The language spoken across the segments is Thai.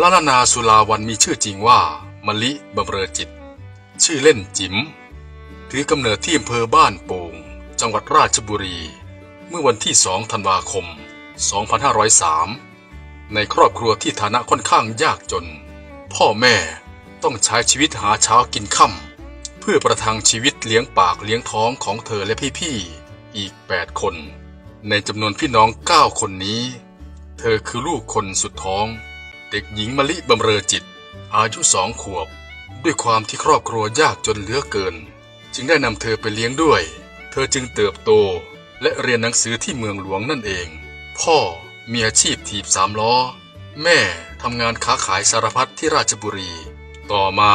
ลาลานาสุลาวันมีชื่อจริงว่ามลิบำเรอจิต ชื่อเล่นจิ๋ม ถือกำเนิดที่อำเภอบ้านโป่ง จังหวัดราชบุรี เมื่อวันที่2ธันวาคม 2503 ในครอบครัวที่ฐานะค่อนข้างยากจน พ่อแม่ต้องใช้ชีวิตหาเช้ากินค่ำเพื่อประทังชีวิตเลี้ยงปากเลี้ยงท้องของเธอและพี่ๆ อีก 8 คน ในจำนวนพี่น้อง 9 คนนี้ เธอคือลูกคนสุดท้อง เด็กหญิงมะลิบำเรอจิต อายุสองขวบ ด้วยความที่ครอบครัวยากจนเหลือเกิน จึงได้นำเธอไปเลี้ยงด้วย เธอจึงเติบโตและเรียนหนังสือที่เมืองหลวงนั่นเอง พ่อมีอาชีพถีบสามล้อ แม่ทำงานค้าขายสารพัดที่ราชบุรี ต่อมา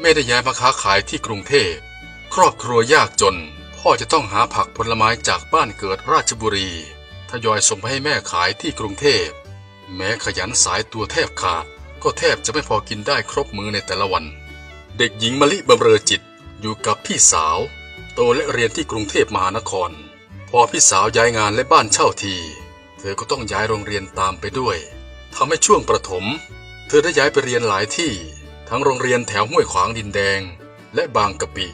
แม่ได้ย้ายมาค้าขายที่กรุงเทพ ครอบครัวยากจน พ่อจะต้องหาผักผลไม้จากบ้านเกิดราชบุรี ทยอยส่งไปให้แม่ขายที่กรุงเทพ แม้ขยันสายตัวแทบขาด ก็แทบจะไม่พอกินได้ครบมือในแต่ละวัน เด็กหญิงมะลิบำเรอจิตอยู่กับพี่สาว โตและเรียนที่กรุงเทพมหานคร พอพี่สาวย้ายงานและบ้านเช่าที เธอก็ต้องย้ายโรงเรียนตามไปด้วยทำให้ช่วงประถม เธอได้ย้ายไปเรียนหลายที่ ทั้งโรงเรียนแถวห้วยขวางดินแดง และบางกะปิ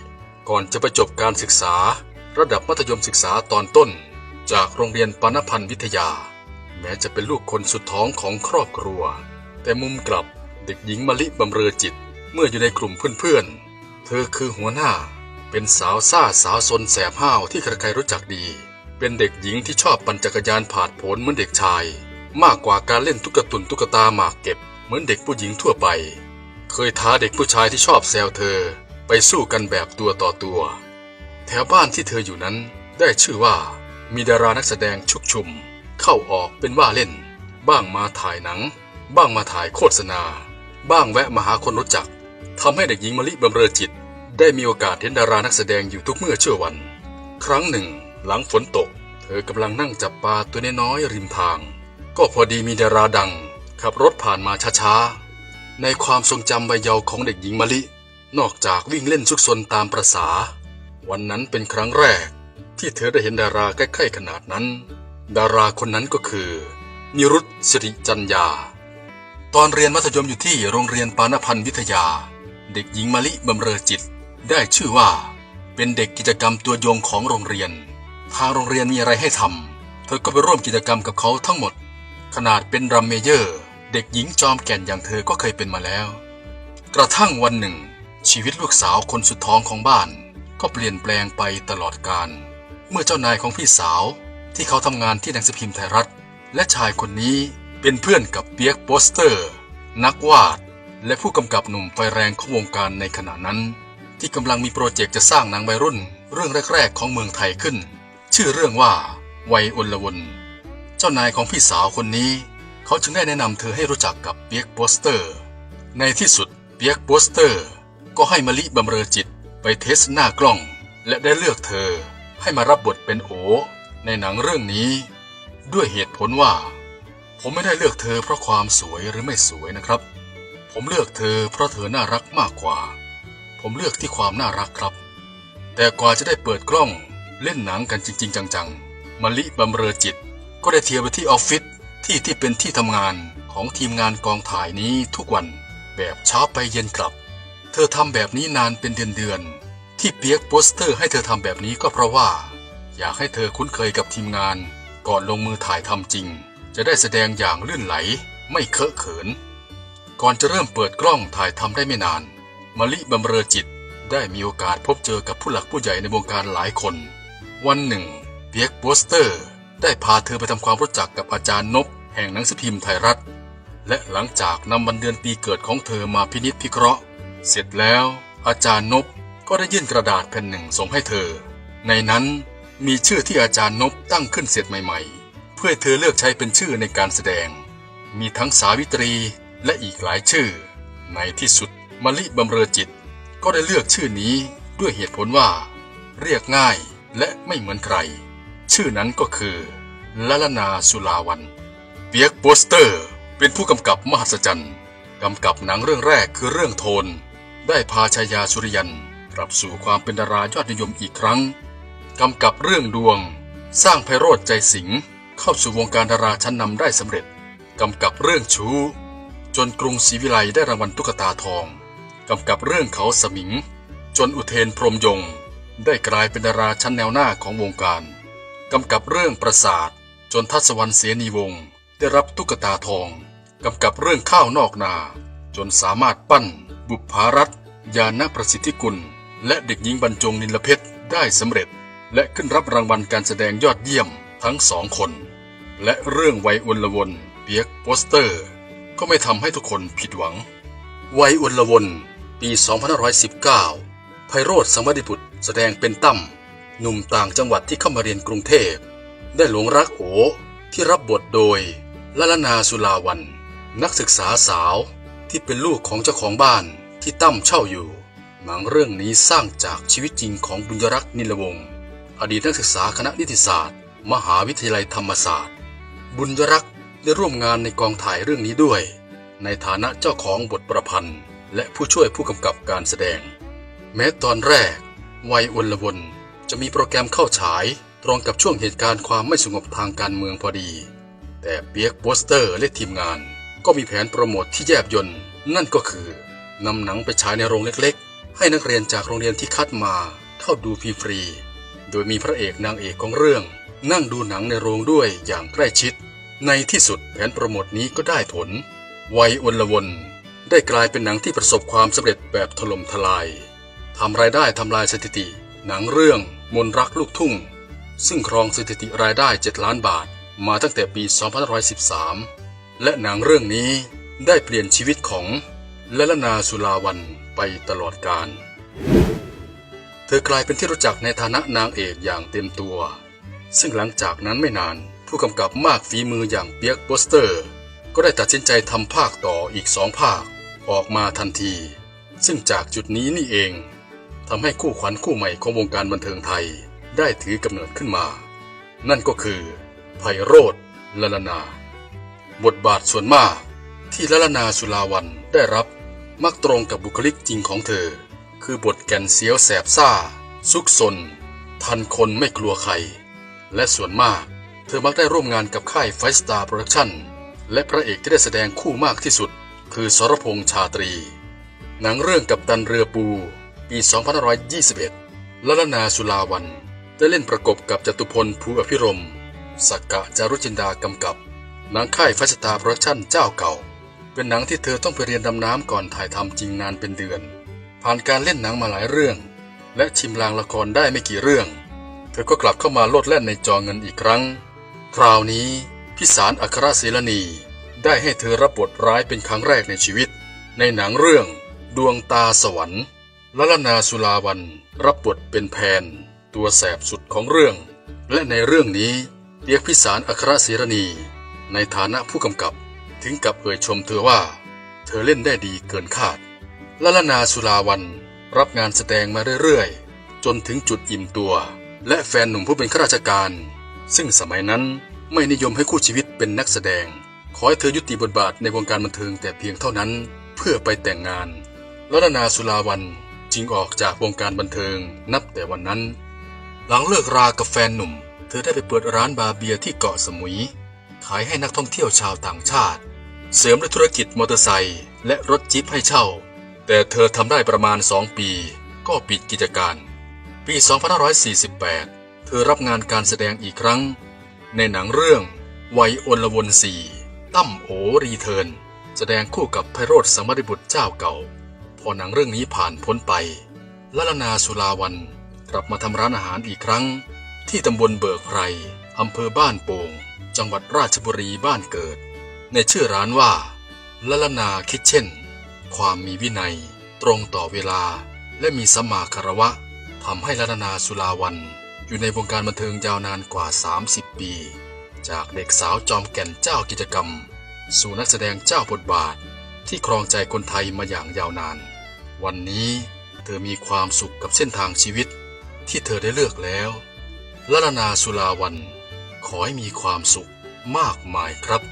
ก่อนจะไปจบการศึกษา ระดับมัธยมศึกษาตอนต้น จากโรงเรียนปานพันธ์วิทยา แม้จะเป็นลูกคนสุดท้องของครอบครัว แต่มุมกลับเด็กหญิงมะลิบำเรอจิตเมื่ออยู่ในกลุ่มเพื่อนๆ เธอคือหัวหน้า เป็นสาวซ่าสาวซนแสบห้าวที่ใครๆรู้จักดี เป็นเด็กหญิงที่ชอบปั่นจักรยานผ่านผลเหมือนเด็กชาย มากกว่าการเล่นตุ๊กตุนตุ๊กตาหมากเก็บ เหมือนเด็กผู้หญิงทั่วไป เคยท้าเด็กผู้ชายที่ชอบแซวเธอ ไปสู้กันแบบตัวต่อตัว แถวบ้านที่เธออยู่นั้นได้ชื่อว่ามีดารานักแสดงชุกชุม เข้าออกเป็นว่าเล่น บ้างมาถ่ายหนัง บ้างมาถ่ายโฆษณา บ้างแวะมาหาคนรู้จักทำให้เด็กหญิงมะลิบำเรอจิต ได้มีโอกาสเห็นดารานักแสดงอยู่ทุกเมื่อเชื่อวัน ครั้งหนึ่ง หลังฝนตก เธอกำลังนั่งจับปลาตัวน้อยๆริมทาง ก็พอดีมีดาราดัง ขับรถผ่านมาช้าๆในความทรงจำวัยเยาว์ของเด็กหญิงมะลิ นอกจากวิ่งเล่นซุกซนตามประษาวันนั้นเป็นครั้งแรกที่เธอได้เห็นดาราใกล้ๆขนาดนั้น ดาราคนนั้นก็คือ นิรุตสิริจันยาตอนเรียนมัธยมอยู่ที่โรงเรียนปานพันธ์วิทยา เด็กหญิงมะลิบำเรอจิต ได้ชื่อว่า เป็นเด็กกิจกรรมตัวยงของโรงเรียน ทางโรงเรียนมีอะไรให้ทำเธอก็ไปร่วมกิจกรรมกับเขาทั้งหมด ขนาดเป็นรัมเมเยอร์ เด็กหญิงจอมแก่นอย่างเธอก็เคยเป็นมาแล้ว กระทั่งวันหนึ่ง ชีวิตลูกสาวคนสุดท้องของบ้าน ก็เปลี่ยนแปลงไปตลอดกาลเมื่อเจ้านายของพี่สาว ที่เขาทำงานที่หนังสือพิมพ์ไทยรัฐ และชายคนนี้เป็นเพื่อนกับเปียกโปสเตอร์ นักวาด และผู้กำกับหนุ่มไฟแรงของวงการในขณะนั้น ที่กำลังมีโปรเจกต์จะสร้างหนังวัยรุ่น เรื่องแรก ๆ ของเมืองไทยขึ้น ชื่อเรื่องว่าวัยอลวนเจ้านายของพี่สาวคนนี้ เขาจึงได้แนะนำเธอให้รู้จักกับเปียกโปสเตอร์ ในที่สุดเปียกโปสเตอร์ ก็ให้มะลิบำเรอจิตไปเทสหน้ากล้อง และได้เลือกเธอให้มารับบทเป็นโอ ในหนังเรื่องนี้ ด้วยเหตุผลว่า ผมไม่ได้เลือกเธอเพราะความสวยหรือไม่สวยนะครับ ผมเลือกเธอเพราะเธอน่ารักมากกว่า ผมเลือกที่ความน่ารักครับ แต่กว่าจะได้เปิดกล้องเล่นหนังกันจริง ๆ จังๆมะลิบำเรอจิต ก็ได้เที่ยวไปที่ออฟฟิศที่ที่เป็นที่ทำงานของทีมงานกองถ่ายนี้ทุกวันแบบเช้าไปเย็นกลับ เธอทำแบบนี้นานเป็นเดือนๆที่เปียกโปสเตอร์ให้เธอทำแบบนี้ก็เพราะว่า อยากให้เธอคุ้นเคยกับทีมงาน ก่อนลงมือถ่ายทำจริง จะได้แสดงอย่างลื่นไหล ไม่เคอะเขิน ก่อนจะเริ่มเปิดกล้องถ่ายทำได้ไม่นาน มลิบำเรอจิตได้มีโอกาสพบเจอกับผู้หลักผู้ใหญ่ในวงการหลายคน วันหนึ่งเปียกโปสเตอร์ ได้พาเธอไปทำความรู้จักกับอาจารย์นบแห่งหนังสือพิมพ์ไทยรัฐ และหลังจากนำวันเดือนปีเกิดของเธอมาพินิจพิเคราะห์ เสร็จแล้ว อาจารย์นบก็ได้ยื่นกระดาษแผ่นหนึ่งส่งให้เธอ ในนั้น มีชื่อที่อาจารย์นบตั้งขึ้นเสร็จใหม่ ๆ เพื่อเธอเลือกใช้เป็นชื่อในการแสดง มีทั้งสาวิตรีและอีกหลายชื่อ ในที่สุดมลิบำเรอจิต ก็ได้เลือกชื่อนี้ด้วยเหตุผลว่า เรียกง่ายและไม่เหมือนใคร ชื่อนั้นก็คือลลนาสุลาวันเปียกโปสเตอร์ เป็นผู้กำกับมหัศจรรย์กำกับหนังเรื่องแรกคือเรื่องโทน ได้พาชายาสุริยันกลับสู่ความเป็นดารายอดนิยมอีกครั้ง กำกับเรื่องดวง สร้างไพโรธใจสิงเข้าสู่วงการดาราชั้นนำได้สำเร็จ กำกับเรื่องชู้ จนกรุงศรีวิไลได้รางวัลตุ๊กตาทอง กำกับเรื่องเขาสมิง จนอุเทนพรมยง ได้กลายเป็นดาราชั้นแนวหน้าของวงการ กำกับเรื่องประสาท จนทัศวรรณเสนีวงศ์ได้รับตุ๊กตาทอง กำกับเรื่องข้าวนอกนา จนสามารถปั้น บุพภารัตยาณประสิทธิกุล และเด็กหญิงบรรจงนิลเพชรได้สำเร็จ และขึ้นรับรางวัลการแสดงยอดเยี่ยมทั้งสองคน และเรื่องไวัยอลวนเปียกโปสเตอร์ ก็ไม่ทำให้ทุกคนผิดหวัง ไวัยอลวนปี 2519 ไพโรธสมดิบุตรแสดงเป็นตั้มหนุ่มต่างจังหวัดที่เข้ามาเรียนกรุงเทพ ได้หลงรักโอที่รับบทโดยละลนาสุลาวัน นักศึกษาสาวที่เป็นลูกของเจ้าของบ้านที่ตั้มเช่าอยู่ หนังเรื่องนี้สร้างจากชีวิตจริงของบุญยรักษ์นิลวงศ์ อดีตนักศึกษาคณะนิติศาสตร์ มหาวิทยาลัยธรรมศาสตร์ บุญยรักษ์ได้ร่วมงานในกองถ่ายเรื่องนี้ด้วย ในฐานะเจ้าของบทประพันธ์ และผู้ช่วยผู้กำกับการแสดง แม้ตอนแรก วัยอลวนจะมีโปรแกรมเข้าฉาย ตรงกับช่วงเหตุการณ์ความไม่สงบทางการเมืองพอดี แต่เปียกโปสเตอร์และทีมงาน ก็มีแผนโปรโมทที่แยบยนต์นั่นก็คือนำหนังไปฉายในโรงเล็กๆ ให้นักเรียนจากโรงเรียนที่คัดมาเข้าดูฟรีๆ ดยมีพระเอกนางเอกของเรื่อง นั่งดูหนังในโรงด้วยอย่างใกล้ชิด ในที่สุดแผนโปรโมทนี้ก็ได้ผล วัยอลวนได้กลายเป็นหนังที่ประสบความสำเร็จแบบถล่มทลายทำรายได้ทำลายสถิติ หนังเรื่องมนรักลูกทุ่ง ซึ่งครองสถิติรายได้ 7 ล้านบาท มาตั้งแต่ปี 2513 และหนังเรื่องนี้ได้เปลี่ยนชีวิตของละละนาสุลาวันไปตลอดกาล เธอกลายเป็นที่รู้จักในฐานะนางเอกอย่างเต็มตัว ซึ่งหลังจากนั้นไม่นานผู้กำกับมากฝีมืออย่างเปียกโปสเตอร์ ก็ได้ตัดสินใจทำภาคต่ออีกสองภาคออกมาทันที ซึ่งจากจุดนี้นี่เองทำให้คู่ขวัญคู่ใหม่ของวงการบันเทิงไทยได้ถือกำเนิดขึ้นมา นั่นก็คือไพโรธลลนา บทบาทส่วนมากที่ลลนาสุลาวันได้รับมักตรงกับบุคลิกจริงของเธอ คือบทแก่นเสียวแสบซ่า ซุกซนทันคนไม่กลัวใคร และส่วนมาก เธอมักได้ร่วมงานกับค่ายไฟสตาร์โปรดักชั่นและพระเอกที่ได้แสดงคู่มากที่สุด คือสรพงษ์ชาตรี หนังเรื่องกับตันเรือปู ปี 2521ลลนาสุลาวัน ได้เล่นประกบกับจตุพลภูอภิรมสักกะจารุจินดากำกับ หนังค่ายไฟสตาร์โปรดักชั่นเจ้าเก่า เป็นหนังที่เธอต้องไปเรียนดำน้ำก่อนถ่ายทำจริงนานเป็นเดือน ผ่านการเล่นหนังมาหลายเรื่อง และชิมลางละครได้ไม่กี่เรื่อง เธอก็กลับเข้ามาโลดแล่นในจอเงินอีกครั้ง คราวนี้พิสารอัครศิลนี ได้ให้เธอรับบทร้ายเป็นครั้งแรกในชีวิต ในหนังเรื่องดวงตาสวรรค์ละลนาสุลาวันรับบทเป็นแพน ตัวแสบสุดของเรื่อง และในเรื่องนี้เรียกพิสารอัครศิรณี ในฐานะผู้กำกับ ถึงกับเอ่ยชมเธอว่า เธอเล่นได้ดีเกินคาด ลลนาสุลาวันรับงานแสดงมาเรื่อยๆ จนถึงจุดอิ่มตัว และแฟนหนุ่มผู้เป็นข้าราชการ ซึ่งสมัยนั้นไม่นิยมให้คู่ชีวิตเป็นนักแสดง ขอให้เธอยุติบทบาทในวงการบันเทิงแต่เพียงเท่านั้น เพื่อไปแต่งงานลลนาสุลาวันจึงออกจากวงการบันเทิงนับแต่วันนั้น หลังเลิกรากับแฟนหนุ่ม เธอได้ไปเปิดร้านบาร์เบียที่เกาะสมุย ขายให้นักท่องเที่ยวชาวต่างชาติ เสริมด้วยธุรกิจมอเตอร์ไซค์และรถจิ๊ปให้เช่า แต่เธอทำได้ประมาณ2ปีก็ปิดกิจการ ปี 2548 เธอรับงานการแสดงอีกครั้ง ในหนังเรื่องไวัยอลวนสีตั้มโอรีเทิร์นแสดงคู่กับไพโรธสมริบุตรเจ้าเก่า พอหนังเรื่องนี้ผ่านพ้นไปลลนาสุลาวันกลับมาทำร้านอาหารอีกครั้ง ที่ตำบลเบิกไพรอำเภอบ้านโป่ง จังหวัดราชบุรีบ้านเกิด ในชื่อร้านว่าลลนาคิทเช่น ความมีวินัย ตรงต่อเวลา และมีสมาคารวะทำให้ลลนาสุลาวันอยู่ในวงการบันเทิงยาวนานกว่า 30 ปี จากเด็กสาวจอมแก่นเจ้ากิจกรรม สู่นักแสดงเจ้าบทบาท ที่ครองใจคนไทยมาอย่างยาวนาน วันนี้เธอมีความสุขกับเส้นทางชีวิต ที่เธอได้เลือกแล้วลลนาสุลาวันขอให้มีความสุขมากมายครับ